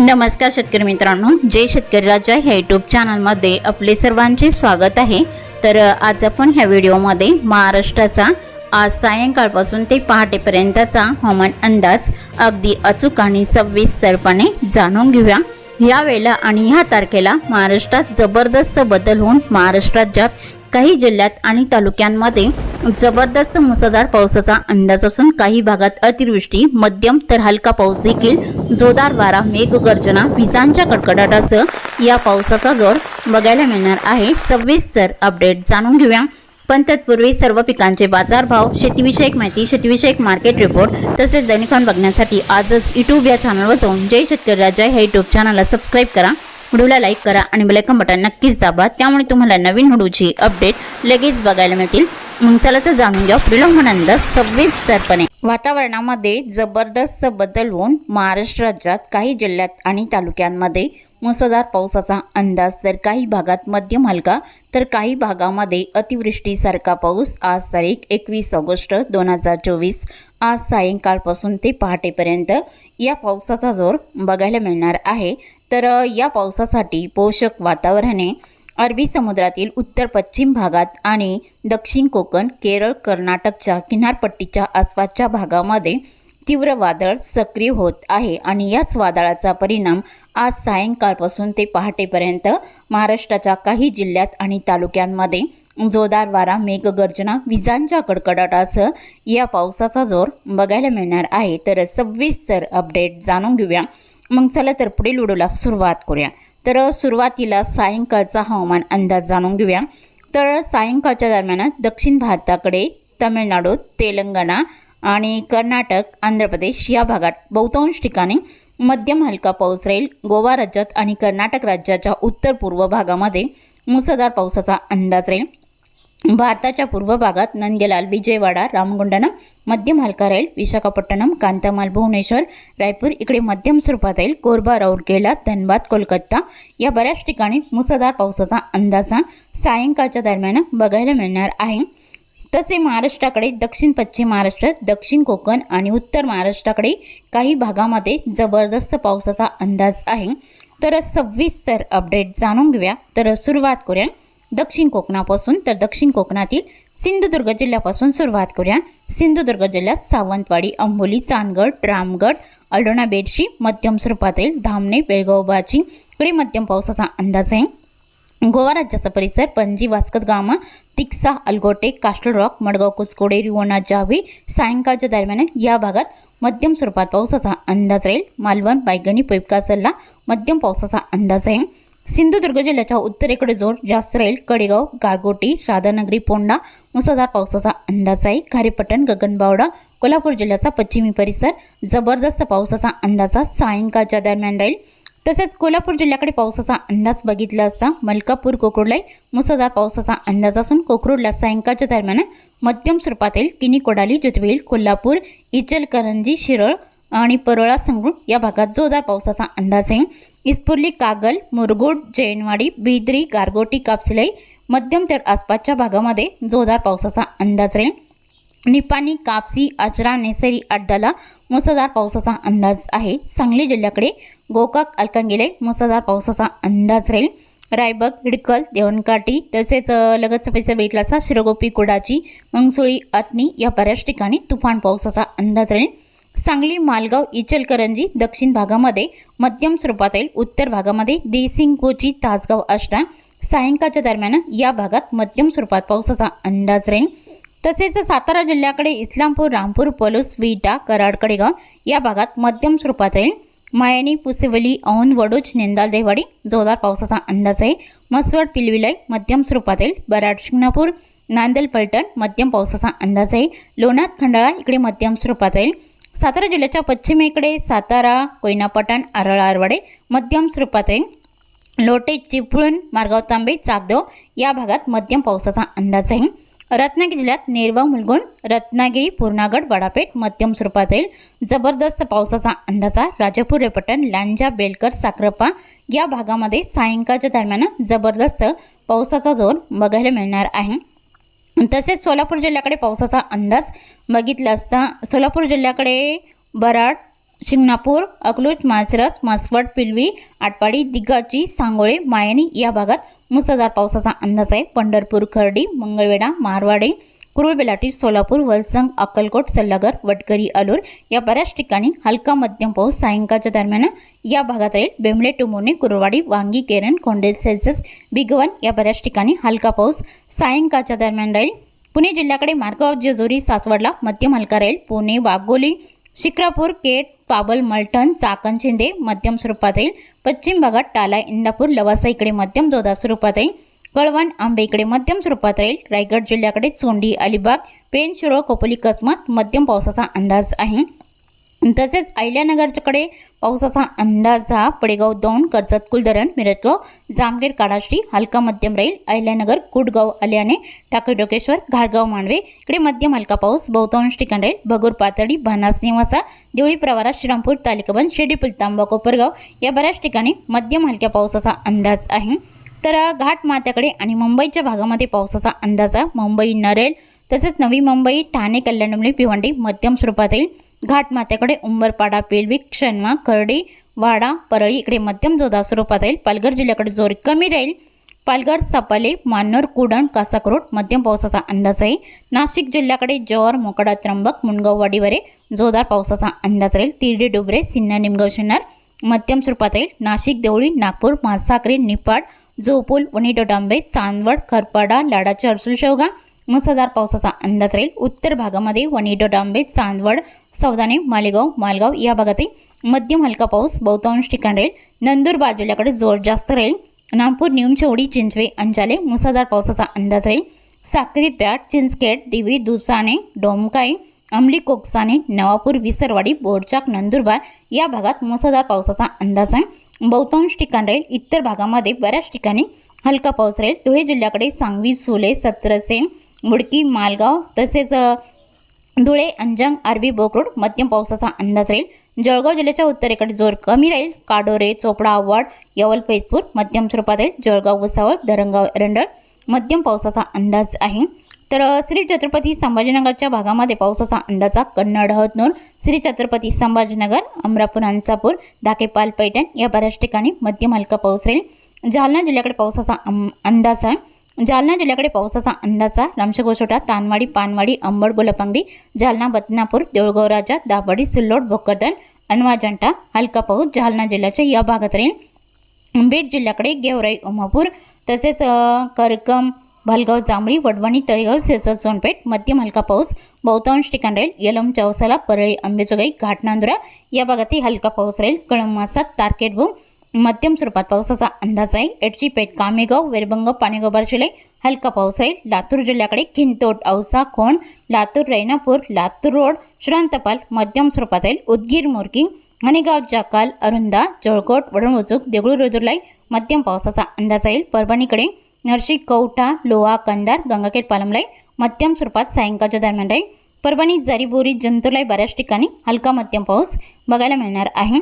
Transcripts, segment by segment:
नमस्कार शेतकरी मित्रांनो जय शेतकरी राजा ह्या यूट्यूब चॅनलमध्ये आपले सर्वांचे स्वागत आहे. तर आज आपण ह्या व्हिडिओमध्ये महाराष्ट्राचा आज सायंकाळपासून ते पहाटेपर्यंतचा हवामान अंदाज अगदी अचूक आणि सविस्तरपणे जाणून घेऊया. या वेळेला आणि ह्या तारखेला महाराष्ट्रात जबरदस्त बदल होऊन महाराष्ट्र राज्यात काही जिल्ह्यात आणि तालुक्यांमध्ये जबरदस्त मुसळधार पावसाचा अंदाज असून काही भागात अतिवृष्टी मध्यम तर हलका पाऊस देखील जोरदार वारा मेघगर्जना विजांच्या कडकडाटासह या पावसाचा जोर बघायला मिळणार आहे. सविस्तर अपडेट जाणून घेऊया. पण तत्पूर्वी सर्व पिकांचे बाजारभाव शेतीविषयक माहिती शेतीविषयक मार्केट रिपोर्ट तसेच दैनिकान बघण्यासाठी आजच यूट्यूब या चॅनलवर जाऊन जय शेतकरी राजा ह्या यूट्यूब चॅनलला सबस्क्राईब करा. व्हिडिओला लाईक करा आणि बेलायकन बटन नक्कीच दाबा. त्यामुळे तुम्हाला नवीन व्हिडिओची अपडेट लगेच बघायला मिळतील. मग चला तर जाणून घ्या पुढील हवामान सविस्तरपणे वातावरणामध्ये जबरदस्त बदल होऊन महाराष्ट्र राज्यात काही जिल्ह्यात आणि तालुक्यांमध्ये मुसळधार पावसाचा अंदाज तर काही भागात मध्यम हलका तर काही भागामध्ये अतिवृष्टीसारखा पाऊस. आज तारीख एकवीस ऑगस्ट दोन हजार चोवीस. आज सायंकाळपासून ते पहाटेपर्यंत या पावसाचा जोर बघायला मिळणार आहे. तर या पावसासाठी पोषक वातावरणाने अरबी समुद्रातील उत्तर पश्चिम भागात आणि दक्षिण कोकण केरळ कर्नाटकच्या किनारपट्टीच्या आसपासच्या भागामध्ये तीव्र वादळ सक्रिय होत आहे आणि याच वादळाचा परिणाम आज सायंकाळपासून ते पहाटेपर्यंत महाराष्ट्राच्या काही जिल्ह्यात आणि तालुक्यांमध्ये जोरदार वारा मेघगर्जना विजांच्या कडकडाटासह या पावसाचा जोर बघायला मिळणार आहे. तर सविस्तर अपडेट जाणून घेऊया. मग चला तर पुढील व्हिडिओला सुरुवात करूया. तर सुरुवातीला सायंकाळचा हवामान अंदाज जाणून घेऊया. तर सायंकाळच्या दरम्यान दक्षिण भारताकडे तामिळनाडू तेलंगणा आणि कर्नाटक आंध्र प्रदेश या भागात बहुतांश ठिकाणी मध्यम हलका पाऊस राहील. गोवा राज्यात आणि कर्नाटक राज्याच्या उत्तर पूर्व भागामध्ये मुसळधार पावसाचा अंदाज राहील. भारताच्या पूर्व भागात नंदलाल विजयवाडा रामगुंडनम मध्यम हलका राहील. विशाखापट्टणम कांतामाल भुवनेश्वर रायपूर इकडे मध्यम स्वरूपात राहील. कोरबा राऊरकेला धनबाद कोलकाता या बऱ्याच ठिकाणी मुसळधार पावसाचा अंदाज सायंकाळच्या दरम्यान बघायला मिळणार आहे. तसे महाराष्ट्राकडे दक्षिण पश्चिम महाराष्ट्र दक्षिण कोकण आणि उत्तर महाराष्ट्राकडे काही भागामध्ये जबरदस्त पावसाचा अंदाज आहे. तर सविस्तर अपडेट जाणून घेऊया. तर सुरुवात करूया. दक्षिण कोकणापासून तर दक्षिण कोकणातील सिंधुदुर्ग जिल्ह्यापासून सुरुवात करूया. सिंधुदुर्ग जिल्ह्यात सावंतवाडी अंबोली चांदगड रामगड अल्डोणा बेडशी मध्यम स्वरूपातील धामणे बेळगाव बाची इकडे मध्यम पावसाचा अंदाज आहे. गोवा राज्याचा परिसर पणजी वास्कत गामा तिक्सा अलगोटे कास्टल रॉक मडगाव कुचकोडे रिवोना जावी सायंकाळच्या दरम्यान या भागात मध्यम स्वरूपात पावसाचा अंदाज राहील. मालवण बायगणी पैपका सल्ला मध्यम पावसाचा अंदाज आहे. सिंधुदुर्ग जिल्ह्याच्या उत्तरेकडे जोर जास्त राहील. कडेगाव गारगोटी राधानगरी पोंडा मुसळधार पावसाचा अंदाज आहे. खारेपट्टण गगनबावडा कोल्हापूर जिल्ह्याचा पश्चिमी परिसर जबरदस्त पावसाचा अंदाज सायंकाळच्या दरम्यान राहील. तसेच कोल्हापूर जिल्ह्याकडे पावसाचा अंदाज बघितला असता मलकापूर कोकरूडला मुसळधार पावसाचा अंदाज असून कोकरूडला सायंकाळच्या दरम्यान मध्यम स्वरूपात येईल किनी कोडाली जुतवेल कोल्हापूर इचलकरंजी शिरळ आणि परोळा संगरूळ या भागात जोरदार पावसाचा अंदाज आहे. इस्पुर्ली कागल मुरगुड जैनवाडी बिद्री गारगोटी कापसिलाई मध्यम तर आसपासच्या भागामध्ये जोरदार पावसाचा अंदाज राहील निपाणी कापसी आचरा नेसरी अड्डाला मुसळधार पावसाचा अंदाज आहे. सांगली जिल्ह्याकडे गोकाक अलकंगेले मुसळधार पावसाचा अंदाज राहील. रायबग हिडकल देवणकाठी तसेच लगतचा पैसा बेतलाचा शिरगोपी कुडाची मंगसुळी अतनी या बऱ्याच ठिकाणी तुफान पावसाचा अंदाज राहील. सांगली मालगाव इचलकरंजी दक्षिण भागामध्ये मध्यम स्वरूपात येईल उत्तर भागामध्ये डेसिंगकोची तासगाव अष्टा सायंकाळच्या दरम्यान या भागात मध्यम स्वरूपात पावसाचा अंदाज राहील. तसेच सातारा जिल्ह्याकडे इस्लामपूर रामपूर पलूस विटा कराड कडेगाव या भागात मध्यम स्वरूपात राहील. मायानी पुसेवली औन वडोज नेंदाल देवाडी जोरदार पावसाचा अंदाज आहे. मसवड पिलविलय मध्यम स्वरूपात येईल बराड शिंगणापूर नांदेल पलटण मध्यम पावसाचा अंदाज आहे. लोणार खंडाळा इकडे मध्यम स्वरूपात राहील. सातारा जिल्ह्याच्या पश्चिमेकडे सातारा कोयनापटण आरळ आरवाडे मध्यम स्वरूपात राहील. लोटे चिपळूण मारगाव तांबे चाकदेव या भागात मध्यम पावसाचा अंदाज आहे. रत्नागिरी जिल्ह्यात नेरवा मुलगुण रत्नागिरी पूर्णागड वडापेठ मध्यम स्वरूपात येईल जबरदस्त पावसाचा अंदाजा राजापूर रेपटण लांजा बेलकर साखरपा या भागामध्ये सायंकाळच्या दरम्यान जबरदस्त पावसाचा जोर बघायला मिळणार आहे. तसेच सोलापूर जिल्ह्याकडे पावसाचा अंदाज बघितला असता सोलापूर जिल्ह्याकडे बराड शिंगणापूर अकलूज मासरस मासवड पिलवी आटपाडी दिग्गाची सांगोळे मायणी या भागात मुसळधार पावसाचा अंदाज आहे. पंढरपूर खर्डी मंगळवेढा मारवाडी कुरुळ बेलाटी सोलापूर वलसंग अक्कलकोट सल्लागर वटकरी अलूर या बऱ्याच ठिकाणी हलका मध्यम पाऊस सायंकाळच्या दरम्यान या भागात राहील. बेंबळे टुमोने कुरवाडी वांगी केरन खोंडे सेल्सिअस बिगवन या बऱ्याच ठिकाणी हलका पाऊस सायंकाळच्या दरम्यान राहील. पुणे जिल्ह्याकडे मार्गाव जेजुरी सासवडला मध्यम हलका राहील. पुणे वाघोली शिक्रापूर केट पाबल मलठण चाकण शिंदे मध्यम स्वरूपात राहील पश्चिम भागात टाला इंदापूर लवासा इकडे मध्यम जोधा स्वरूपात राहील कळवण आंबे इकडे मध्यम स्वरूपात राहील रायगड जिल्ह्याकडे चोंडी अलिबाग पेनशिरो शिरोळ कसमत मध्यम पावसाचा अंदाज आहे. तसेच अहिल्यानगरच्याकडे पावसाचा अंदाज हा पडेगाव दौंड कर्जत कुलधरण मिरजगाव जामखेड काडाश्री हलका मध्यम राहील. अहिल्यानगर कुडगाव आल्याने टाकेडोकेश्वर घाटगाव मांडवे इकडे मध्यम हलका पाऊस बहुतांश ठिकाण राहील. भगूर पातळी भानास निवासा देवळी प्रवारा श्रीरामपूर तालिकाबंद शेडीपूल तांबा कोपरगाव या बऱ्याच ठिकाणी मध्यम हलक्या पावसाचा अंदाज आहे. तर घाट माथ्याकडे आणि मुंबईच्या भागामध्ये पावसाचा अंदाज आहे मुंबई नरेल तसेच नवी मुंबई ठाणे कल्याणमुळे भिवंडी मध्यम स्वरूपात येईल घाटमाथ्याकडे उंबरपाडा पेलवी क्षणवा करडी वाडा परळी इकडे मध्यम जोरदार स्वरूपात राहील. पालघर जिल्ह्याकडे जोर कमी राहील. पालघर सपाले मान्नर कुडण कासाकरोड मध्यम पावसाचा अंदाज आहे. नाशिक जिल्ह्याकडे जव्हार मोकडा त्र्यंबक मुनगाववाडीवरे जोरदार पावसाचा अंदाज राहील. तिरडी डुबरे सिन्ना निमगाव शिन्नर मध्यम स्वरूपात येईल नाशिक देवळी नागपूर मासाकरी निपाड जोपूल वणी चांदवड खरपाडा लाडाचे हर्सुल शेवगा मुसळधार पावसाचा अंदाज राहील. उत्तर भागामध्ये वनिडो डांबे चांदवड सौदाने मालेगाव मालगाव या भागातही मध्यम हलका पाऊस बहुतांश ठिकाण राहील. नंदुरबार जिल्ह्याकडे जोर जास्त राहील. नागपूर निमचौडी चिंचवे अंजाले मुसळधार पावसाचा अंदाज राहील. साक्री पॅट चिंचखेड दिवी दुसाने डोमकाई अंमली कोकसाने नवापूर विसरवाडी बोरचाक नंदुरबार या भागात मुसळधार पावसाचा अंदाज आहे. बहुतांश ठिकाण राहील. इतर भागामध्ये बऱ्याच ठिकाणी हलका पाऊस राहील. धुळे जिल्ह्याकडे सांगवी सुले सत्रसे मुडकी मालगाव तसेच धुळे अंजंग आरबी बोकरोड मध्यम पावसाचा अंदाज राहील. जळगाव जिल्ह्याच्या उत्तरेकडे जोर कमी राहील. काडोरे चोपडा आव्हाड यवल फैजपूर मध्यम स्वरूपात राहील. जळगाव भुसावळ धरणगाव एरंडळ मध्यम पावसाचा अंदाज आहे. तर श्री छत्रपती संभाजीनगरच्या भागामध्ये पावसाचा अंदाजा कन्नड हतनूर श्री छत्रपती संभाजीनगर अमरापूर अंसापूर धाकेपाल पैठण या बऱ्याच ठिकाणी मध्यम हलका पाऊस राहील. जालना जिल्ह्याकडे पावसाचा अं, अंदाज आहे. जालना जिल्ह्याकडे पावसाचा अंदाजा आहे. रामशेगोसोटा तानवाडी पानवाडी अंबड गोलपांगडी जालना बदनापूर देऊळगाव राजा दाबडी सिल्लोड भोकरदन अनवाजंटा हलका पाऊस जालना जिल्ह्याच्या या भागात राहील. बीड जिल्ह्याकडे गेवराई उमापूर तसेच करकम भालगाव जांभळी वडवणी तळेगाव सेसर सोनपेठ मध्यम हलका पाऊस बहुतांश ठिकाण राहील. यलम चौसाला परळी आंबेजोगाई घाटनांदुरा या भागातही हलका पाऊस राहील. कळमासात तारकेटभू मध्यम स्वरूपात पावसाचा अंदाज आहे. एडशीपेठ कामेगाव वेरबंग पाणेगाव बारशिले हलका पाऊस आहे. लातूर जिल्ह्याकडे खिंतोट औसा खोण लातूर रैनापूर लातूर रोड श्रांतपाल मध्यम स्वरूपात येईल उदगीर मोरकी हणेगाव जाकाल अरुंदा जळकोट वडणवचूक देगळूर रुदुरलाई मध्यम पावसाचा अंदाज येईल परभणीकडे नरशी कवठा लोहा कंदार गंगाखेड पालमलाई मध्यम स्वरूपात सायंकाळच्या दरम्यान राहील परभणी जरीबोरी जंतुलाई बऱ्याच ठिकाणी हलका मध्यम पाऊस बघायला मिळणार आहे.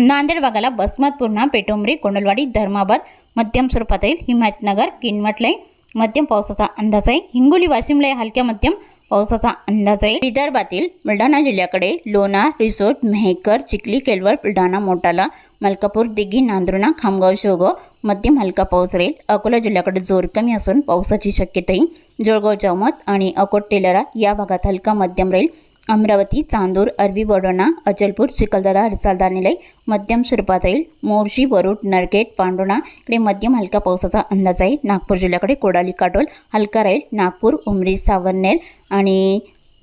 नांदेड भागाला बसमत पूर्णा पेटोंबरी कोंडलवाडी धर्माबाद मध्यम स्वरूपात राहील हिमायतनगर किनवटलाई मध्यम पावसाचा अंदाज आहे. हिंगोली वाशिमला हलक्या मध्यम पावसाचा अंदाज आहे. विदर्भातील बुलढाणा जिल्ह्याकडे लोणार रिसोर्ट मेहकर चिखली केलवड बुलढाणा मोटाला मलकापूर दिघी नांदुर्णा खामगाव शेवगाव मध्यम हलका पाऊस राहील. अकोला जिल्ह्याकडे जोर कमी असून पावसाची शक्यताही जळगाव जामत आणि अकोट तेलरा या भागात हलका मध्यम राहील. अमरावती चांदूर अरवी वडोणा अचलपूर चिखलदरा हरसालदार निलय मध्यम स्वरूपात राहील मोर्शी वरुड नरगेट पांडोणा इकडे मध्यम हलका पावसाचा अंदाज आहे. नागपूर जिल्ह्याकडे कोडाली काटोल हलका राहील नागपूर उमरी सावरनेर आणि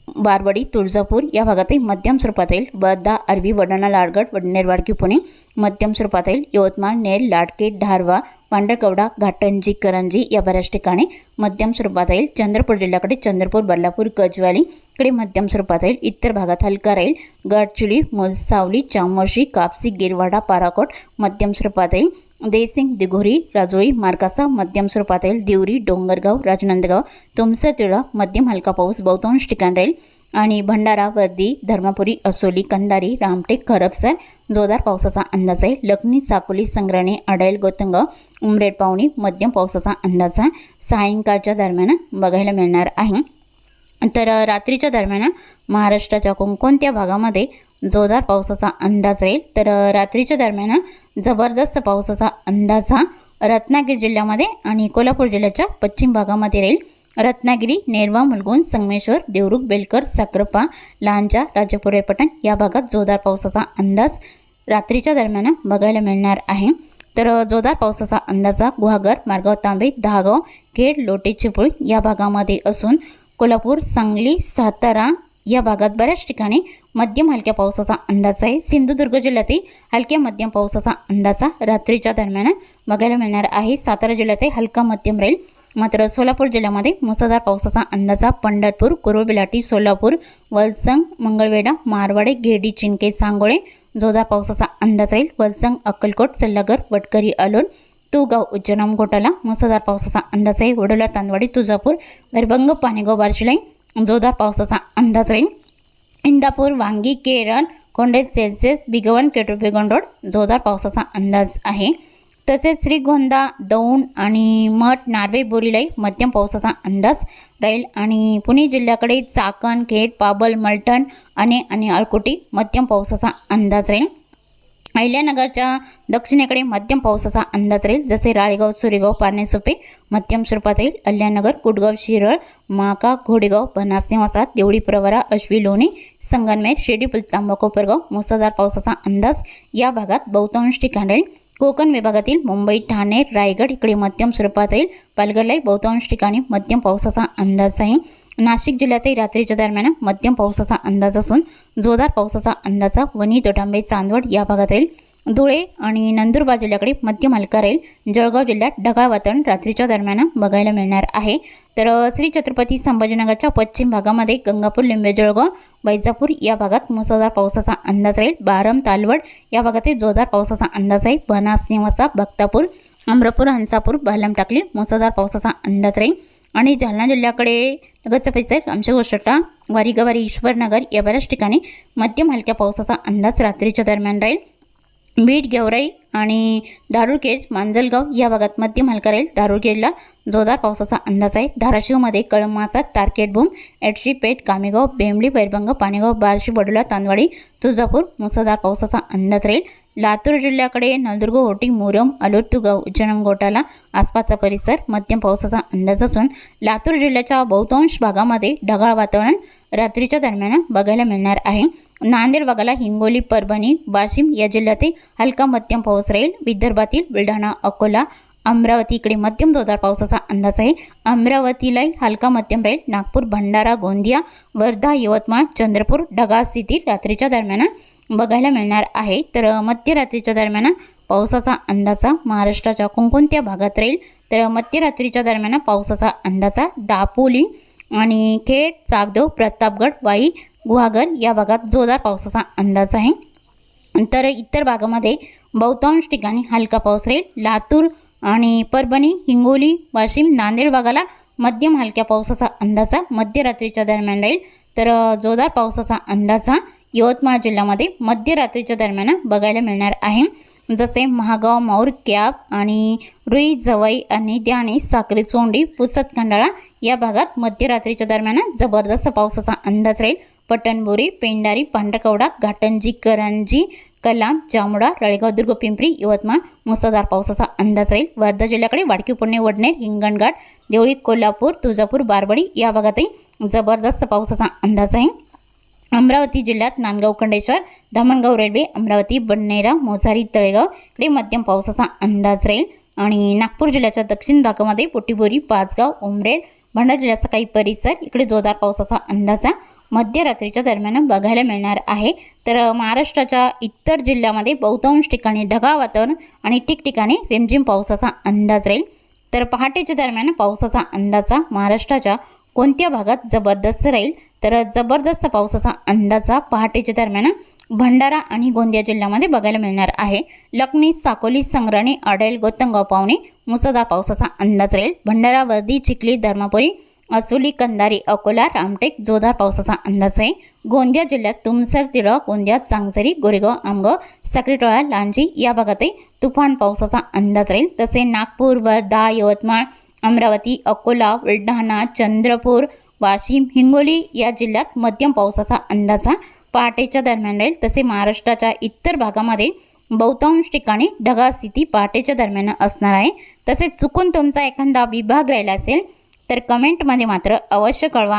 बारवडी तुळजापूर या भागातही मध्यम स्वरूपात येईल वर्धा अरबी वडाणा लाडगड वडनेरवाडकी पुणे मध्यम स्वरूपात येईल यवतमाळ नेर लाडकेट धारवा पांढरकवडा घाटंजी करंजी या बऱ्याच ठिकाणी मध्यम स्वरूपात येईल चंद्रपूर जिल्ह्याकडे चंद्रपूर बल्लापूर गजवाली इकडे मध्यम स्वरूपात येईल इतर भागात हलका राहील. गडचिली मुलसावली चामोर्शी कापसी गिरवाडा पाराकोट मध्यम स्वरूपात येईल देसिंग दिघोरी राजोळी मार्कासा मध्यम स्वरूपात राहील देवरी डोंगरगाव राजनंदगाव तुमसर टिळक मध्यम हलका पाऊस बहुतांश ठिकाण राहील. आणि भंडारा वर्दी धर्मापुरी असोली कंदारी रामटेक खरपसर जोरदार पावसाचा अंदाज आहे. लखनी साकोली संग्राणे अडाईल गोतंगाव उमरेड पावणी मध्यम पावसाचा अंदाज आहे. सायंकाळच्या दरम्यान बघायला मिळणार आहे. तर रात्रीच्या दरम्यान महाराष्ट्राच्या कोणकोणत्या भागामध्ये जोरदार पावसाचा अंदाज राहील? तर रात्रीच्या दरम्यान जबरदस्त पावसाचा अंदाज हा रत्नागिरी जिल्ह्यामध्ये आणि कोल्हापूर जिल्ह्याच्या पश्चिम भागामध्ये राहील. रत्नागिरी नेरवा मुलगुण संगमेश्वर देवरुख बेलकर साक्रपा लांजा राजापुरे पटण या भागात जोरदार पावसाचा अंदाज रात्रीच्या दरम्यान बघायला मिळणार आहे. तर जोरदार पावसाचा हा गुहागर मार्गाव तांबे दहागाव खेड लोटे चिपळूण या भागामध्ये असून कोल्हापूर सांगली सातारा या भागात बऱ्याच ठिकाणी मध्यम हलक्या पावसाचा अंदाज आहे. सिंधुदुर्ग जिल्ह्यातही हलक्या मध्यम पावसाचा अंदाजा रात्रीच्या दरम्यान बघायला मिळणार आहे. सातारा जिल्ह्यातही हलका मध्यम राहील. मात्र सोलापूर जिल्ह्यामध्ये मुसळधार पावसाचा अंदाजा पंढरपूर कुरुबिलाटी सोलापूर वलसंग मंगळवेढा मारवाडे गिरडी चिंके सांगोळे जोरदार पावसाचा अंदाज राहील. वलसंग अक्कलकोट सल्लागर वटकरी अलोन तुगाव उज्जैनाम घोटाला मुसळधार पावसाचा अंदाज आहे. वडोला तांदवाडी तुळजापूर वैरभंग पाणीगाव बार्शिलाई जोरदार पावसाचा अंदाज राहील इंदापूर वांगी केरळ कोंडेज सेल्सेस बिगवन केटोपेगन रोड जोरदार पावसाचा अंदाज आहे. तसेच श्रीगोंदा दौंड आणि मठ नार्वे बोरीलाई मध्यम पावसाचा अंदाज राहील. आणि पुणे जिल्ह्याकडे चाकण खेड पाबल मलटण अणे आणि अळकोटी मध्यम पावसाचा अंदाज राहील. अहिल्यानगरच्या दक्षिणेकडे मध्यम पावसाचा अंदाज राहील. जसे राळेगाव सुरेगाव पारनेसोपे मध्यम स्वरूपात राहील. अल्यानगर कुडगाव शिरळ माका घोडेगाव बनास निवासा देवळी प्रवरा अश्वी लोणी संगनमेर शिर्डी पुलतांबा कोपरगाव मुसळधार पावसाचा अंदाज या भागात बहुतांश ठिकाण राहील. कोकण विभागातील मुंबई ठाणे रायगड इकडे मध्यम स्वरूपात राहील. पालघरलाही बहुतांश ठिकाणी मध्यम पावसाचा अंदाज आहे. नाशिक जिल्ह्यातही रात्रीच्या दरम्यान मध्यम पावसाचा अंदाज असून जोरदार पावसाचा अंदाज वणी दोडांबे चांदवड या भागात राहील. धुळे आणि नंदुरबार जिल्ह्याकडे मध्यम हलका राहील. जळगाव जिल्ह्यात ढगाळ वातावरण रात्रीच्या दरम्यान बघायला मिळणार आहे. तर श्री छत्रपती संभाजीनगरच्या पश्चिम भागामध्ये गंगापूर लिंबे जळगाव वैजापूर या भागात मुसळधार पावसाचा अंदाज राहील. बारम तालवड या भागातील जोरदार पावसाचा अंदाज आहे. बनास निवासा भक्तापूर अमरापूर हंसापूर बालम टाकली मुसळधार पावसाचा अंदाज राहील. आणि जालना जिल्ह्याकडे लगतचा परिसर आमच्या गोष्टा वारीगवारी ईश्वरनगर या बऱ्याच ठिकाणी मध्यम हलक्या पावसाचा अंदाज रात्रीच्या दरम्यान राहील. बीड गेवराई आणि दारुरखेड मांजलगाव या भागात मध्यम हलका राहील. दारुरखेडला जोरदार पावसाचा अंदाज आहे. धाराशिवमध्ये कळमासा तारकेटभूम एडशी पेठ कामेगाव बेंबळी बैरभंग पाणेगाव बार्शी बडोला तांदवाडी तुळजापूर मुसळधार पावसाचा अंदाज राहील. लातूर जिल्ह्याकडे नलदुर्ग होटी मुरम अलोट तुगाव उज्जैनम घोटाला आसपासचा परिसर मध्यम पावसाचा अंदाज असून लातूर जिल्ह्याच्या बहुतांश भागामध्ये ढगाळ वातावरण रात्रीच्या दरम्यान बघायला मिळणार आहे. नांदेड भागाला हिंगोली परभणी वाशिम या जिल्ह्यातील हलका मध्यम पाऊस राहील. विदर्भातील बुलढाणा अकोला अमरावती इकडे मध्यम जोरदार पावसाचा अंदाज आहे. अमरावतीलाही हलका मध्यम राहील नागपूर भंडारा गोंदिया वर्धा यवतमाळ चंद्रपूर ढगाळ स्थिती रात्रीच्या दरम्यान बघायला मिळणार आहे. तर मध्यरात्रीच्या दरम्यान पावसाचा अंदाजा महाराष्ट्राच्या कोणकोणत्या भागात राहील? तर मध्यरात्रीच्या दरम्यान पावसाचा अंदाजा दापोली आणि खेड चाकदेव प्रतापगड वाई गुहागर या भागात जोरदार पावसाचा अंदाज आहे. तर इतर भागामध्ये बहुतांश ठिकाणी हलका पाऊस राहील. लातूर आणि परभणी हिंगोली वाशिम नांदेड भागाला मध्यम हलक्या पावसाचा अंदाजा मध्यरात्रीच्या दरम्यान राहील. तर जोरदार पावसाचा अंदाजा यवतमाळ जिल्ह्यामध्ये मध्यरात्रीच्या दरम्यान बघायला मिळणार आहे. जसे महागाव माऊर कॅब आणि रुई जवई आणि द्याणी साक्री चोंडी पुसत खंडाळा या भागात मध्यरात्रीच्या दरम्यान जबरदस्त पावसाचा अंदाज राहील. पटणबोरी पेंडारी पांढरकवडा घाटंजी करंजी कलाम जामुडा रळेगाव दुर्ग पिंपरी यवतमाळ मुसळधार पावसाचा अंदाज राहील. वर्धा जिल्ह्याकडे वाडकी पुणे वडनेर हिंगणघाट देवळी कोल्हापूर तुळजापूर बारबडी या भागातही जबरदस्त पावसाचा अंदाज आहे. अमरावती जिल्ह्यात नांदगाव खंडेश्वर धामणगाव रेल्वे अमरावती बडनेरा मोझारी तळेगाव इकडे मध्यम पावसाचा अंदाज राहील. आणि नागपूर जिल्ह्याच्या दक्षिण भागामध्ये पोटीबोरी पाचगाव उमरेड भंडारा जिल्ह्याचा काही परिसर इकडे जोरदार पावसाचा अंदाजा मध्यरात्रीच्या दरम्यान बघायला मिळणार आहे. तर महाराष्ट्राच्या इतर जिल्ह्यामध्ये बहुतांश ठिकाणी ढगाळ वातावरण आणि ठिकठिकाणी रिमझिम पावसाचा अंदाज राहील. तर पहाटेच्या दरम्यान पावसाचा अंदाजा महाराष्ट्राच्या कोणत्या भागात जबरदस्त राहील? तर जबरदस्त पावसाचा अंदाजा पहाटेच्या दरम्यान भंडारा आणि गोंदिया जिल्ह्यामध्ये बघायला मिळणार आहे. लखनी साकोली संग्राणी अडेल गोतंगाव पावणे मुसळधार पावसाचा अंदाज राहील. भंडारा वर्दी चिखली धर्मापुरी असोली कंदारी अकोला रामटेक जोरदार पावसाचा अंदाज आहे. गोंदिया जिल्ह्यात तुमसर तिळक गोंदिया सांगसरी गोरेगाव आमगाव साक्रीटोळा लांजी या भागातही तुफान पावसाचा अंदाज राहील. तसे नागपूर वर्धा यवतमाळ अमरावती अकोला बुलढाणा चंद्रपूर वाशिम हिंगोली या जिल्ह्यात मध्यम पावसाचा अंदाज पहाटेच्या दरम्यान राहील. तसे महाराष्ट्राच्या इतर भागामध्ये बहुतांश ठिकाणी ढगाळ स्थिती पहाटेच्या दरम्यान असणार आहे. तसेच चुकून तुमचा एखादा विभाग राहिला असेल तर कमेंटमध्ये मात्र अवश्य कळवा.